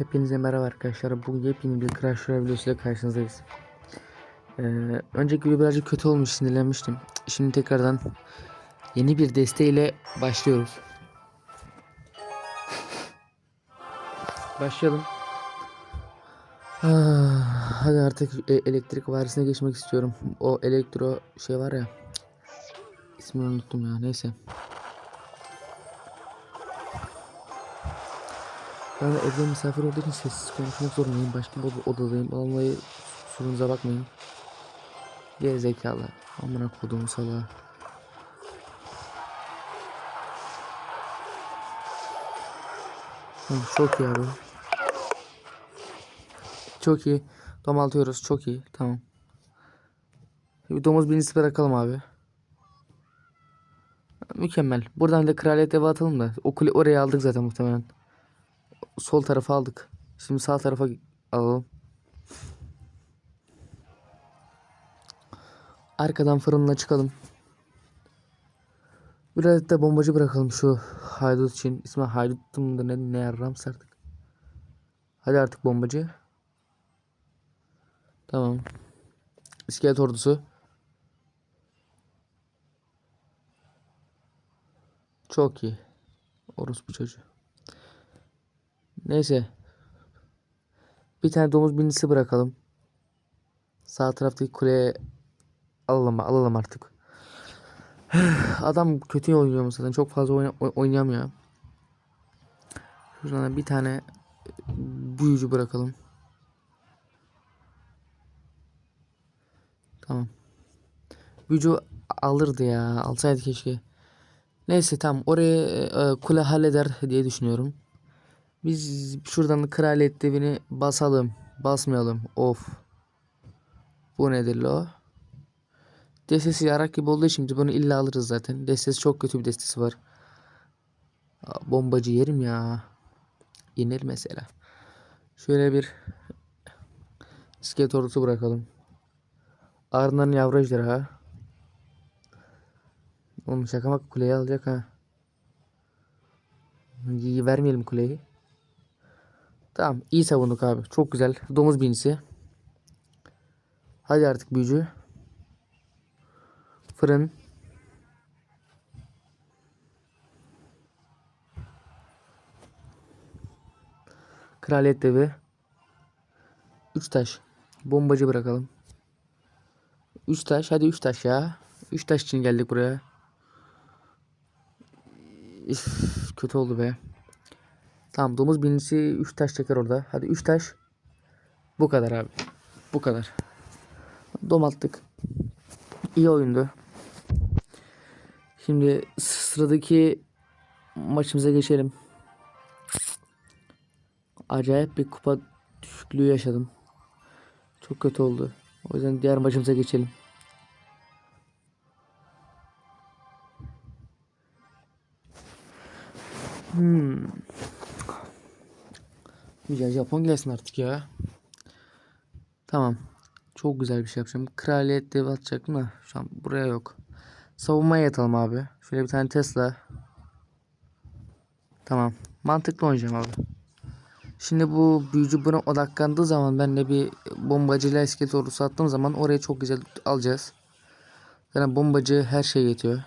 Hepinize merhaba arkadaşlar. Bugün yepyeni bir Crash Royale videosuyla karşınızdayız. Ee, önceki video birazcık kötü olmuş, sinirlenmiştim. Şimdi tekrardan yeni bir desteğiyle başlıyoruz. Başlayalım. Ah, hadi artık e- elektrik varisine geçmek istiyorum. O elektro şey var ya. İsmini unuttum ya. Neyse. Ben de evde misafir olduğu için sessiz konuşmak zorundayım. Başka bir oda- odadayım. Vallahi sunuza bakmayın. Geri zekalı. Amına koduğum salağı. Çok iyi abi. Çok iyi. Domaltıyoruz. Çok iyi. Tamam. Bir domuz birinci bırakalım abi. Mükemmel. Buradan da kraliyet eve atalım da. O kule oraya aldık zaten muhtemelen sol tarafa aldık. Şimdi sağ tarafa alalım. Arkadan fırınla çıkalım. Bir adet de bombacı bırakalım şu haydut için. İsmi haydut mıdır ne, ne yarrams artık. Hadi artık bombacı. Tamam. İskelet ordusu. Çok iyi. Orospu çocuğu. Neyse. Bir tane domuz binicisi bırakalım. Sağ taraftaki kuleye alalım, alalım artık. Adam kötü oynuyor mu zaten çok fazla oyna- oy- oynayamıyor. Şuradan bir tane büyücü bırakalım. Tamam. Büyücü alırdı ya. Alsaydı keşke. Neyse tamam. Oraya e, kule halleder diye düşünüyorum. Biz şuradan kraliyet devini basalım. Basmayalım. Of. Bu nedir lo? Destesi yarak gibi olduğu için bunu illa alırız zaten. Destesi çok kötü bir destesi var. Bombacı yerim ya. Yenir mesela. Şöyle bir iskelet ordusu bırakalım. Ardından yavru ejderha. Oğlum şaka bak kuleyi alacak ha. Vermeyelim kuleyi. Tamam iyi savunduk abi. Çok güzel. Domuz binisi. Hadi artık büyücü. Fırın. Kraliyet devi. 3 taş. Bombacı bırakalım. 3 taş. Hadi 3 taş ya. 3 taş için geldik buraya. Üf, kötü oldu be. Tamam domuz binicisi 3 taş çeker orada. Hadi 3 taş. Bu kadar abi. Bu kadar. Domalttık. İyi oyundu. Şimdi sıradaki maçımıza geçelim. Acayip bir kupa düşüklüğü yaşadım. Çok kötü oldu. O yüzden diğer maçımıza geçelim. Hmm. Güzel Japon gelsin artık ya. Tamam. Çok güzel bir şey yapacağım. Kraliyet dev atacaktım da şu an buraya yok. Savunmaya yatalım abi. Şöyle bir tane Tesla. Tamam. Mantıklı oynayacağım abi. Şimdi bu büyücü buna odaklandığı zaman ben de bir bombacıyla iskelet ordusu attığım zaman orayı çok güzel alacağız. Yani bombacı her şey yetiyor.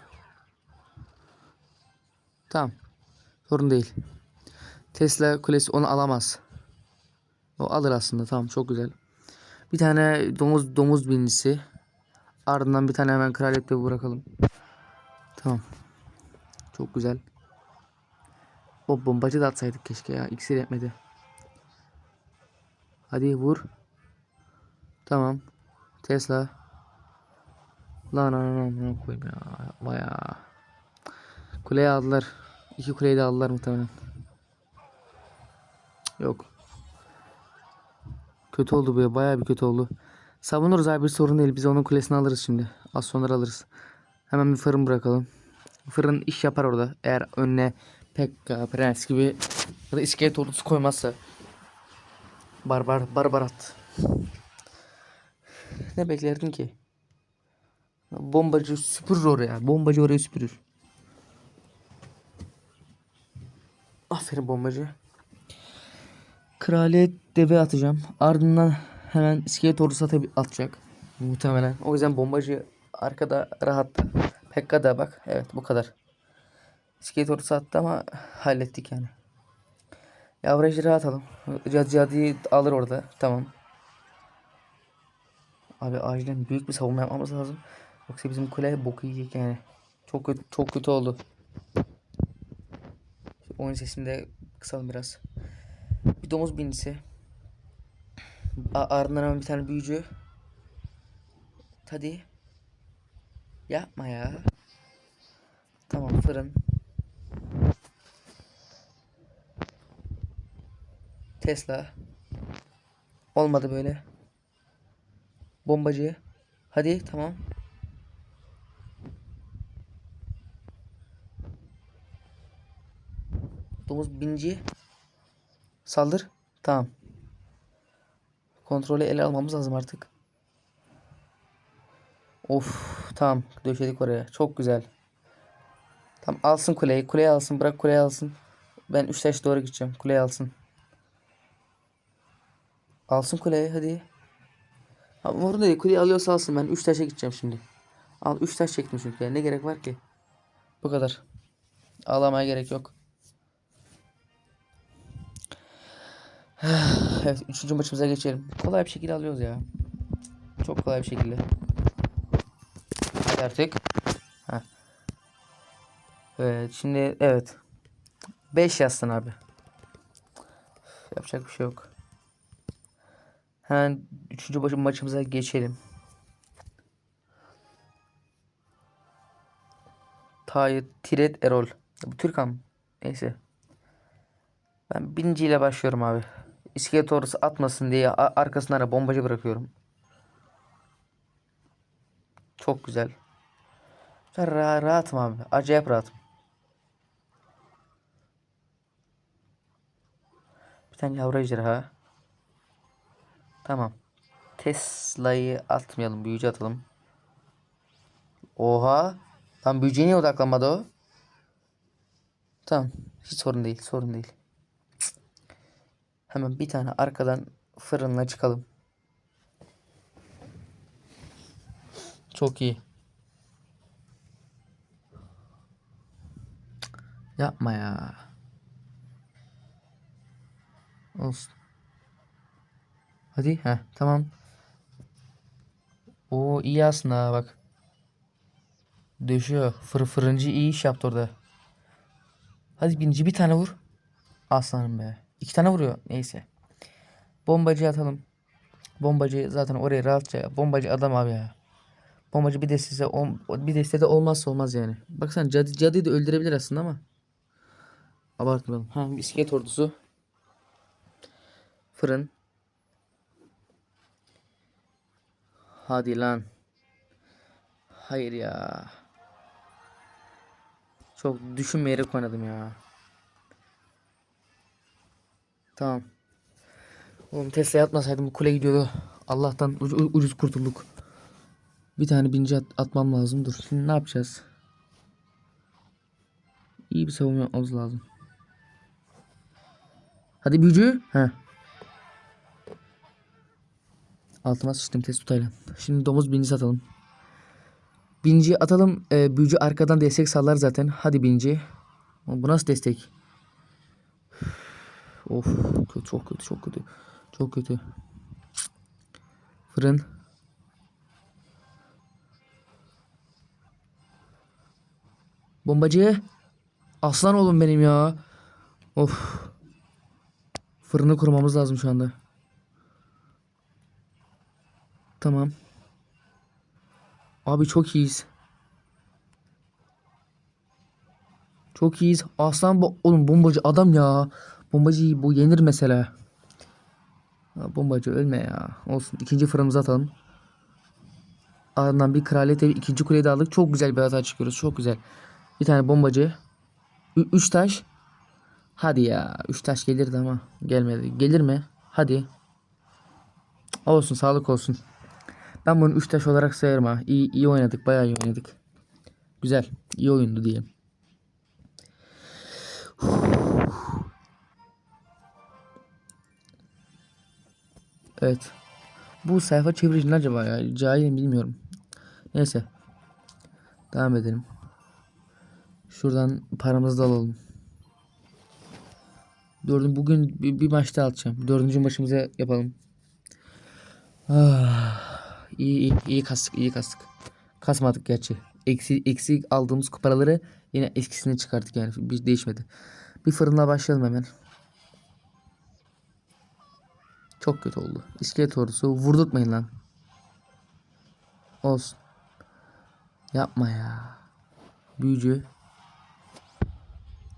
Tamam. Sorun değil. Tesla kulesi onu alamaz. O alır aslında. Tamam çok güzel. Bir tane domuz domuz binicisi. Ardından bir tane hemen kraliyet devi bırakalım. Tamam. Çok güzel. O bombacı da atsaydık keşke ya. İksir etmedi. Hadi vur. Tamam. Tesla. Lan lan lan lan koyayım ya. Vaya. Kuleyi aldılar. İki kuleyi de aldılar muhtemelen. Yok. Kötü oldu bu ya. Bayağı bir kötü oldu. Savunuruz abi bir sorun değil. Biz onun kulesini alırız şimdi. Az sonra alırız. Hemen bir fırın bırakalım. Fırın iş yapar orada. Eğer önüne Pekka, Prens gibi ya da iskelet ordusu koymazsa. Barbar, barbarat. Ne beklerdin ki? Bombacı süpürür oraya. Bombacı orayı süpürür. Aferin bombacı. Kraliyet deve atacağım. Ardından hemen iskelet ordusu atacak. Muhtemelen. O yüzden bombacı arkada rahat. Pekka da bak. Evet bu kadar. İskelet ordusu attı ama hallettik yani. Yavru ejderi atalım. Cad Cadı'yı alır orada. Tamam. Abi acilen büyük bir savunma yapmamız lazım. Yoksa bizim kule boku yiyecek yani. Çok kötü, çok kötü oldu. Şu oyun sesini de kısalım biraz. Bir domuz binicisi. A- ardından hemen bir tane büyücü. Hadi. Yapma ya. Tamam fırın. Tesla. Olmadı böyle. Bombacı. Hadi tamam. Domuz binci. Saldır. Tamam. Kontrolü ele almamız lazım artık. Of tamam döşedik oraya. Çok güzel. Tamam alsın kuleyi. Kuleyi alsın. Bırak kuleyi alsın. Ben 3 taş doğru gideceğim. Kuleyi alsın. Alsın kuleyi hadi. Ha, umurumda değil. Kuleyi alıyorsa alsın. Ben 3 taşa gideceğim şimdi. Al 3 taş çektim çünkü. Ne gerek var ki? Bu kadar. Ağlamaya gerek yok. evet. Üçüncü maçımıza geçelim. Kolay bir şekilde alıyoruz ya. Çok kolay bir şekilde. Hadi artık. Heh. Evet. Şimdi evet. 5 yazsın abi. Yapacak bir şey yok. Hemen üçüncü başı maçımıza geçelim. Tayyip Tiret Erol. Bu Türkan. Neyse. Ben birinciyle başlıyorum abi. İskelet ordusu atmasın diye arkasına da bombacı bırakıyorum. Çok güzel. Ra- rahatım abi. Acayip rahatım. Bir tane yavru ejderha. Tamam. Tesla'yı atmayalım. Büyücü atalım. Oha. Tam büyücüye niye odaklanmadı o? Tamam. Hiç sorun değil. Sorun değil. Hemen bir tane arkadan fırınla çıkalım. Çok iyi. Yapma ya. Olsun. Hadi. Heh, tamam. O iyi aslında bak. Döşüyor. Fır fırıncı iyi iş yaptı orada. Hadi birinci bir tane vur. Aslanım be. İki tane vuruyor. Neyse. Bombacı atalım. Bombacı zaten oraya rahatça. Bombacı adam abi ya. Bombacı bir destese on, bir destede olmazsa olmaz yani. Baksana cadı, cadıyı da öldürebilir aslında ama. Abartmayalım. Ha bisiklet ordusu. Fırın. Hadi lan. Hayır ya. Çok düşünmeyerek oynadım ya. Tamam. Oğlum Tesla atmasaydım bu kule gidiyordu. Allah'tan ucuz kurtulduk. Bir tane binci at- atmam lazım. Dur şimdi ne yapacağız? İyi bir savunma yapmamız lazım. Hadi büyücü. He. Altıma sıçtım test tutayla. Şimdi domuz binci atalım. Binci atalım. Ee, büyücü arkadan destek sallar zaten. Hadi binci. Bu nasıl destek? Of çok kötü çok kötü. Çok kötü. Fırın. Bombacı. Aslan oğlum benim ya. Of. Fırını kurmamız lazım şu anda. Tamam. Abi çok iyiyiz. Çok iyiyiz. Aslan bo oğlum bombacı adam ya. Bombacı bu yenir mesela. Bombacı ölme ya. Olsun. İkinci fırınımızı atalım. Ardından bir kraliyet evi ikinci kuleyi de aldık. Çok güzel bir hata çıkıyoruz. Çok güzel. Bir tane bombacı. Ü- üç taş. Hadi ya. Üç taş gelirdi ama gelmedi. Gelir mi? Hadi. Olsun sağlık olsun. Ben bunu 3 taş olarak sayarım ha. İyi, iyi oynadık. Bayağı iyi oynadık. Güzel. iyi oyundu diyelim. Evet. Bu sayfa çevirici ne acaba ya? Cahilim bilmiyorum. Neyse. Devam edelim. Şuradan paramızı da alalım. Dördün bugün bir, bir maçta alacağım. Dördüncü maçımıza yapalım. Ah, iyi, iyi, iyi kastık, iyi kastık. Kasmadık gerçi. Eksi, eksi aldığımız paraları yine eskisini çıkarttık yani. Bir değişmedi. Bir fırınla başlayalım hemen. Çok kötü oldu. İskelet ordusu vurdurtmayın lan. Olsun. Yapma ya. Büyücü.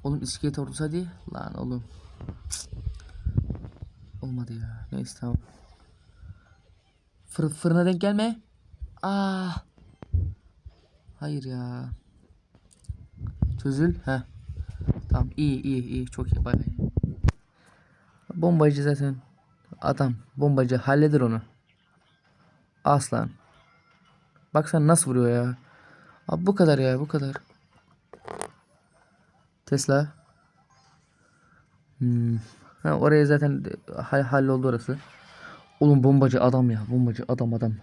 Oğlum iskelet ordusu hadi. Lan oğlum. Cık. Olmadı ya. Neyse tamam. Fır, fırına denk gelme. Aa. Hayır ya. Çözül. Heh. Tamam iyi iyi iyi. Çok iyi. Bay bay. Bombacı zaten. Adam. Bombacı halleder onu. Aslan. Bak sen nasıl vuruyor ya. Abi bu kadar ya bu kadar. Tesla. Hmm. Ha, oraya zaten hal halloldu orası. Oğlum bombacı adam ya. Bombacı adam adam.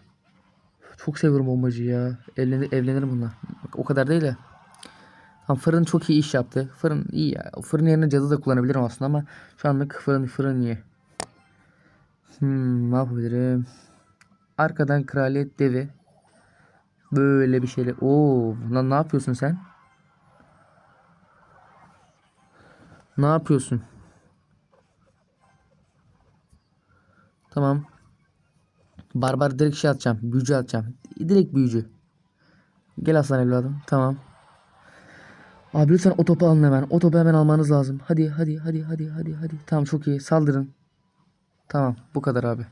Çok seviyorum bombacı ya. Evlenir, evlenirim bununla. Bak, o kadar değil ya. Tamam, fırın çok iyi iş yaptı. Fırın iyi ya. Fırın yerine cadı da kullanabilirim aslında ama şu anlık fırın fırın iyi. Hmm, ne yapabilirim? Arkadan kraliyet devi. Böyle bir şeyler. Oo, lan ne yapıyorsun sen? Ne yapıyorsun? Tamam. Barbar direkt şey atacağım. Büyücü atacağım. Direkt büyücü. Gel aslan evladım. Tamam. Abi lütfen o topu alın hemen. O topu hemen almanız lazım. Hadi hadi hadi hadi hadi hadi. Tamam çok iyi. Saldırın. Tamam bu kadar abi.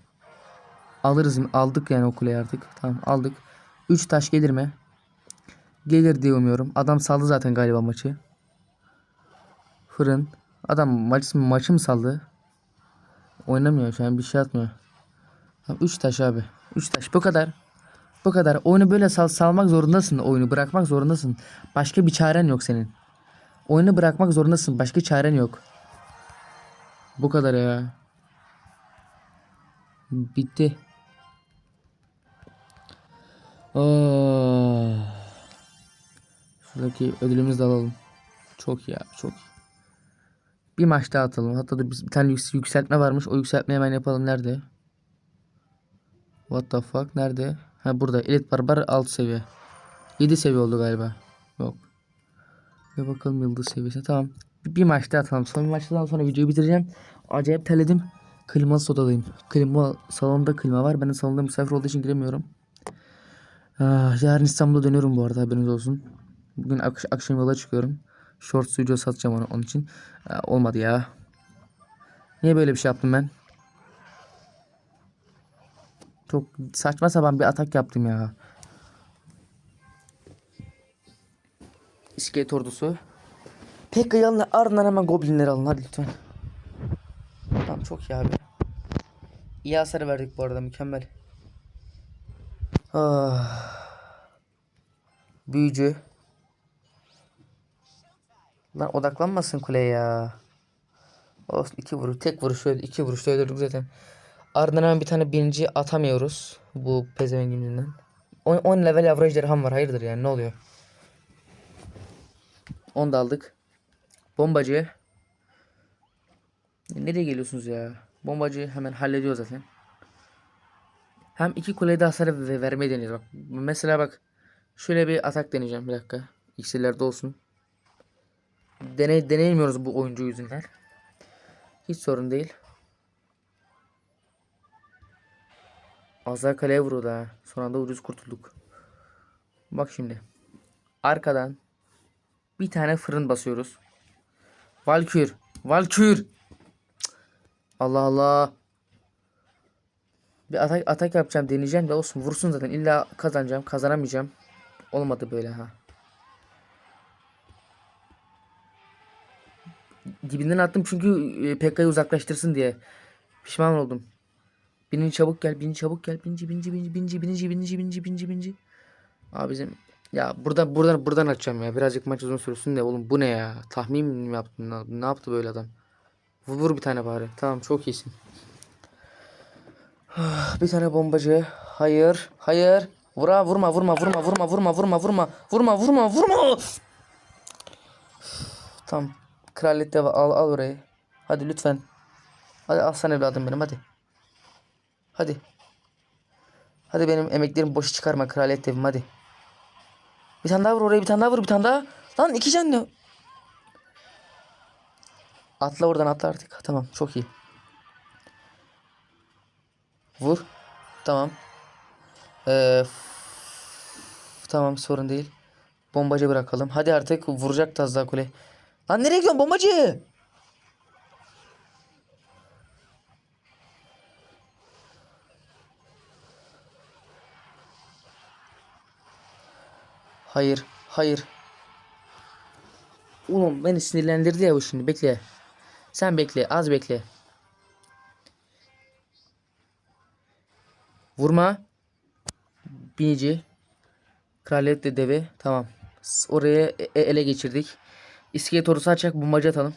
Alırız? Aldık yani o kuleyi artık. Tamam aldık. 3 taş gelir mi? Gelir diye umuyorum. Adam saldı zaten galiba maçı. Fırın. Adam maç, maçı mı saldı? Oynamıyor şu an bir şey atmıyor. Tamam 3 taş abi. 3 taş bu kadar. Bu kadar. Oyunu böyle sal salmak zorundasın. Oyunu bırakmak zorundasın. Başka bir çaren yok senin. Oyunu bırakmak zorundasın. Başka çaren yok. Bu kadar ya. Bitti. Aa. Şuradaki ödülümüzü de alalım. Çok iyi abi çok. Bir maç daha atalım. Hatta da bir tane yüks- yükseltme varmış. O yükseltmeyi hemen yapalım. Nerede? What the fuck? Nerede? Ha burada. Elit Barbar alt seviye. 7 seviye oldu galiba. Yok. Ve bakalım yıldız seviyesi. Tamam. Bir, bir maç daha atalım. Son bir maçtan sonra videoyu bitireceğim. Acayip terledim. Klimalı odadayım. Klima salonda klima var. Ben de salonda misafir olduğu için giremiyorum. Ah, yarın İstanbul'a dönüyorum bu arada haberiniz olsun. Bugün ak- akşam yola çıkıyorum. Short studio satacağım onu, onun için. Ah, olmadı ya. Niye böyle bir şey yaptım ben? Çok saçma sapan bir atak yaptım ya. İskelet ordusu. Pekka'yı alın ardından hemen goblinleri alın hadi lütfen. Tamam çok iyi abi. İyi hasar verdik bu arada mükemmel. Ah. Büyücü. Lan odaklanmasın kuleye ya. Olsun iki vuruş. Tek vuruş öyle iki vuruşta öldürdük zaten. Ardından hemen bir tane birinci atamıyoruz. Bu pezevenk yüzünden. 10 level average derham var. Hayırdır yani ne oluyor? 10 da aldık. Bombacı. Nereye geliyorsunuz ya? Bombacı hemen hallediyor zaten. Hem iki kuleye de hasar ve vermeyi deniyoruz. Bak, mesela bak. Şöyle bir atak deneyeceğim. Bir dakika. İksirlerde olsun. Deney, deneyemiyoruz bu oyuncu yüzünden. Hiç sorun değil. Azar kaleye vurdu ha. Son anda ucuz kurtulduk. Bak şimdi. Arkadan bir tane fırın basıyoruz. Valkür. Valkür. Allah Allah. Bir atak, atak yapacağım deneyeceğim de olsun vursun zaten illa kazanacağım kazanamayacağım. Olmadı böyle ha. Dibinden attım çünkü e, Pekka'yı uzaklaştırsın diye. Pişman oldum. Bininci çabuk gel, binci çabuk gel, binci binci binci binci binci binci binci binci binci. Abi bizim ya burada buradan buradan açacağım ya. Birazcık maç uzun sürsün de oğlum bu ne ya? Tahmin mi yaptın? Ne yaptı böyle adam? Vur, bir tane bari. Tamam çok iyisin. Bir tane bombacı. Hayır. Hayır. Vura vurma vurma vurma vurma vurma vurma vurma vurma vurma vurma. Tamam. Kraliyet deva al al orayı. Hadi lütfen. Hadi aslan evladım benim hadi. Hadi. Hadi benim emeklerimi boşa çıkarma kraliyet devim hadi. Bir tane daha vur oraya bir tane daha vur bir tane daha. Lan iki can ne? Atla oradan atla artık. Tamam çok iyi. Vur. Tamam. Ee, tamam sorun değil. Bombacı bırakalım. Hadi artık vuracak az daha kule. Lan nereye gidiyorsun bombacı? Hayır. Hayır. Oğlum beni sinirlendirdi ya bu şimdi. Bekle. Sen bekle. Az bekle. Vurma. Binici. Kraliyet de deve. Tamam. Oraya e- e- ele geçirdik. İskelet ordusu açacak bombacı atalım.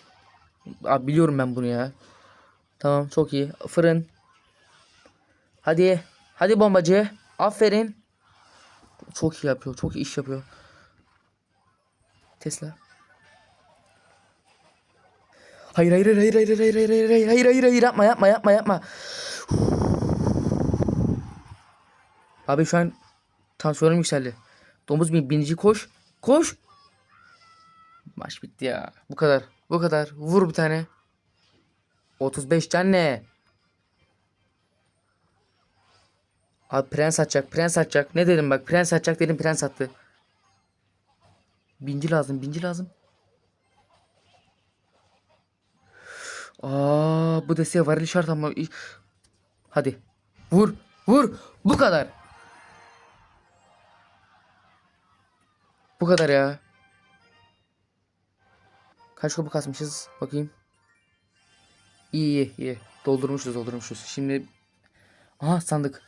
Abi biliyorum ben bunu ya. Tamam çok iyi. Fırın. Hadi. Hadi bombacı. Aferin. Çok iyi yapıyor. Çok iyi iş yapıyor. Tesla. Hayır hayır hayır hayır hayır hayır hayır hayır hayır hayır hayır hayır yapma yapma yapma yapma. Abi şu an tansiyonum yükseldi. Domuz bin binici koş. Koş. Maç bitti ya. Bu kadar. Bu kadar. Vur bir tane. 35 can ne? Abi prens atacak. Prens atacak. Ne dedim bak. Prens atacak dedim. Prens attı. Binci lazım. Binci lazım. Bu desteğe varil şart ama. Hadi. Vur. Vur. Bu kadar. Bu kadar ya. Kaç kupa kasmışız? Bakayım. İyi iyi iyi. Doldurmuşuz doldurmuşuz. Şimdi aha sandık.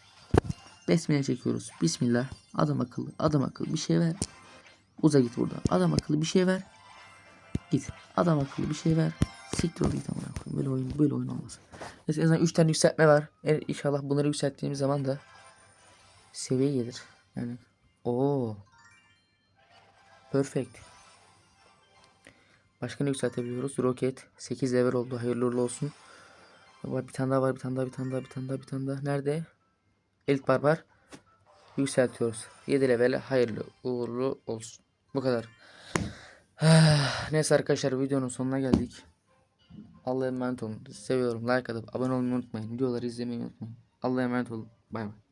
Besmele çekiyoruz. Bismillah. Adam akıllı. Adam akıllı bir şey ver. Uza git buradan. Adam akıllı bir şey ver. Git. Adam akıllı bir şey ver. Siktir ol git amına koyayım. Böyle oyun böyle oyun olmaz. Neyse en azından 3 tane yükseltme var. E, inşallah bunları yükselttiğimiz zaman da seviye gelir. Yani o Perfect. Başka ne yükseltebiliyoruz? Roket 8 level oldu. Hayırlı uğurlu olsun. Var bir tane daha var. Bir tane daha, bir tane daha, bir tane daha, bir tane daha. Nerede? Elit barbar. Yükseltiyoruz. 7 level hayırlı uğurlu olsun. Bu kadar. Neyse arkadaşlar videonun sonuna geldik. Allah'a emanet olun. Seviyorum. Like atıp abone olmayı unutmayın. Videoları izlemeyi unutmayın. Allah'a emanet olun. Bay bay.